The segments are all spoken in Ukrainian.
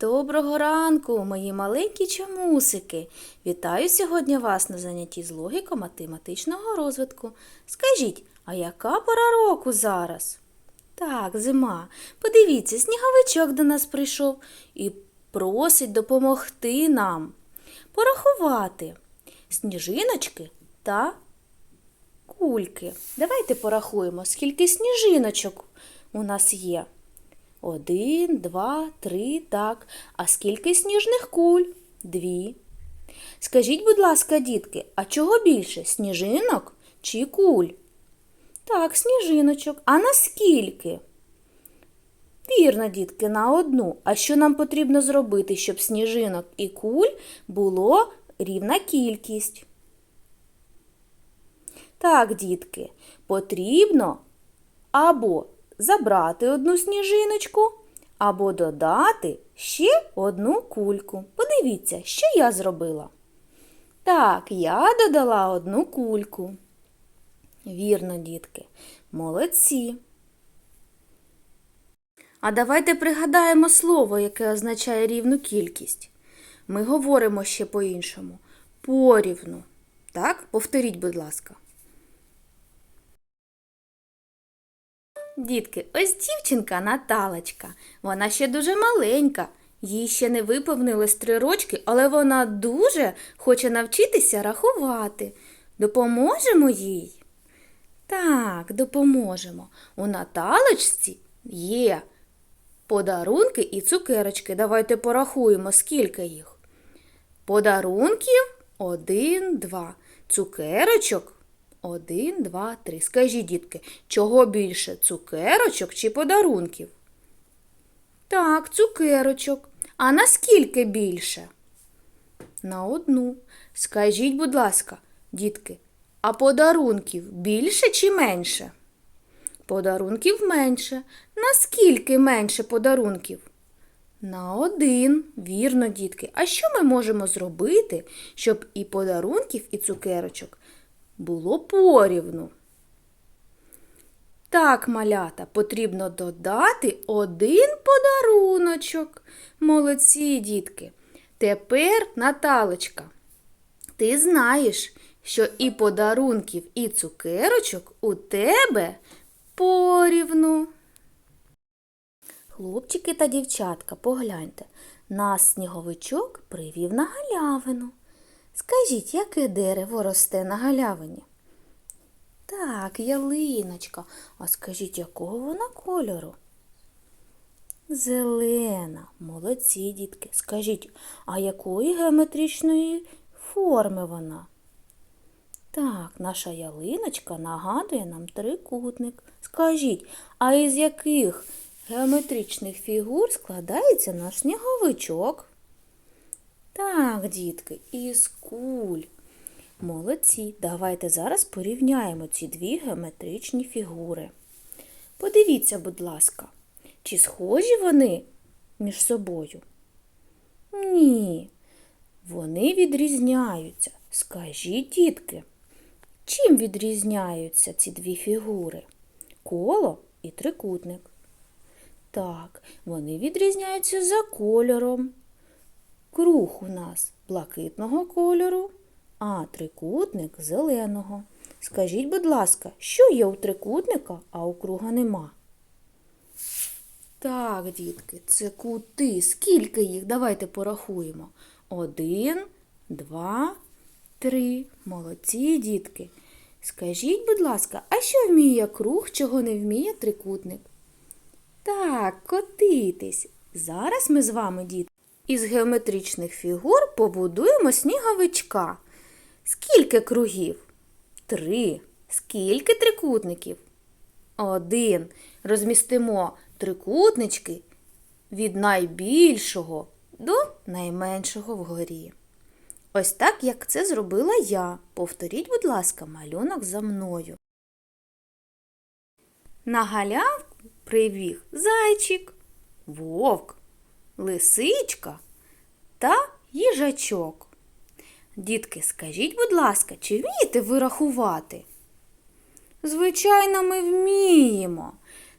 Доброго ранку, мої маленькі чомусики! Вітаю сьогодні вас на занятті з логіко-математичного розвитку. Скажіть, а яка пора року зараз? Так, зима. Подивіться, сніговичок до нас прийшов і просить допомогти нам порахувати сніжиночки та кульки. Давайте порахуємо, скільки сніжиночок у нас є. Один, два, три, так. А скільки сніжних куль? Дві. Скажіть, будь ласка, дітки, а чого більше? Сніжинок чи куль? Так, сніжиночок. А наскільки? Вірно, дітки, на одну. А що нам потрібно зробити, щоб сніжинок і куль було рівна кількість? Так, дітки, потрібно або забрати одну сніжиночку, або додати ще одну кульку. Подивіться, що я зробила. Так, я додала одну кульку. Вірно, дітки, молодці. А давайте пригадаємо слово, яке означає рівну кількість. Ми говоримо ще по-іншому. Порівну. Так, повторіть, будь ласка. Дітки, ось дівчинка Наталочка. Вона ще дуже маленька. Їй ще не виповнилось три рочки, але вона дуже хоче навчитися рахувати. Допоможемо їй? Так, допоможемо. У Наталочці є подарунки і цукерочки. Давайте порахуємо, скільки їх. Подарунків один, два. Цукерочок один, два, три. Скажіть, дітки, чого більше цукерочок чи подарунків? Так, цукерочок. А наскільки більше? На одну. Скажіть, будь ласка, дітки, а подарунків більше чи менше? Подарунків менше. Наскільки менше подарунків? На один, вірно, дітки. А що ми можемо зробити, щоб і подарунків, і цукерочок було порівну? Так, малята, потрібно додати один подаруночок. Молодці, дітки. Тепер, Наталочка, ти знаєш, що і подарунків, і цукерочок у тебе порівну. Хлопчики та дівчатка, погляньте, нас сніговичок привів на галявину. Скажіть, яке дерево росте на галявині? Так, ялиночка. А скажіть, якого вона кольору? Зелена. Молодці, дітки. Скажіть, а якої геометричної форми вона? Так, наша ялиночка нагадує нам трикутник. Скажіть, а із яких геометричних фігур складається наш сніговичок? Так, дітки, із куль. Молодці. Давайте зараз порівняємо ці дві геометричні фігури. Подивіться, будь ласка, чи схожі вони між собою? Ні, вони відрізняються. Скажіть, дітки, чим відрізняються ці дві фігури? Коло і трикутник. Так, вони відрізняються за кольором. Круг у нас блакитного кольору, а трикутник зеленого. Скажіть, будь ласка, що є у трикутника, а у круга нема? Так, дітки, це кути. Скільки їх? Давайте порахуємо. Один, два, три. Молодці, дітки. Скажіть, будь ласка, а що вміє круг, чого не вміє трикутник? Так, котитись. Зараз ми з вами, діти, із геометричних фігур побудуємо сніговичка. Скільки кругів? Три. Скільки трикутників? Один. Розмістимо трикутнички від найбільшого до найменшого вгорі. Ось так, як це зробила я. Повторіть, будь ласка, малюнок за мною. На галявку привіг зайчик, вовк, лисичка та їжачок. Дітки, скажіть, будь ласка, чи вмієте ви рахувати? Звичайно, ми вміємо.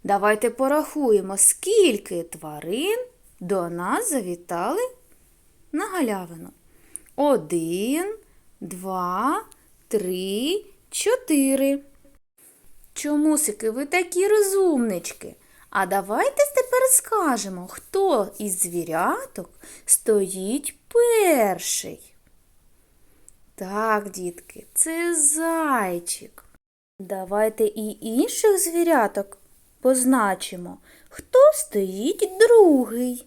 Давайте порахуємо, скільки тварин до нас завітали на галявину. Один, два, три, чотири. Чомусики, ви такі розумнички. А давайте тепер скажемо, хто із звіряток стоїть перший. Так, дітки, це зайчик. Давайте і інших звіряток позначимо. Хто стоїть другий?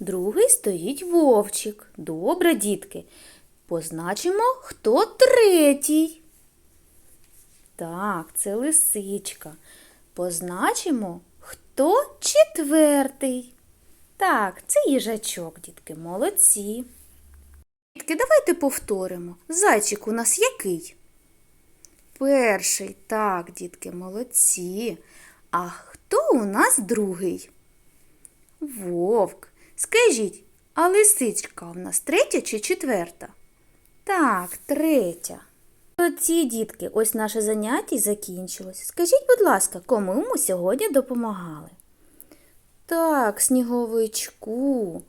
Другий стоїть вовчик. Добре, дітки. Позначимо, хто третій. Так, це лисичка. Позначимо, хто четвертий. Так, це їжачок, дітки, молодці. Дітки, давайте повторимо. Зайчик у нас який? Перший, так, дітки, молодці. А хто у нас другий? Вовк. Скажіть, а лисичка у нас третя чи четверта? Так, третя. Молодці, дітки, ось наше заняття закінчилось. Скажіть, будь ласка, кому ми сьогодні допомагали? Так, сніговичку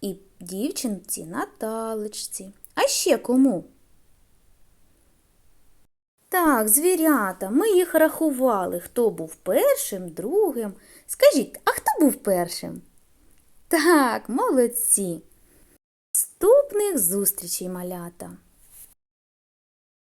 і дівчинці Наталичці. А ще кому? Так, звірята, ми їх рахували, хто був першим, другим. Скажіть, а хто був першим? Так, молодці. Наступних зустрічей, малята!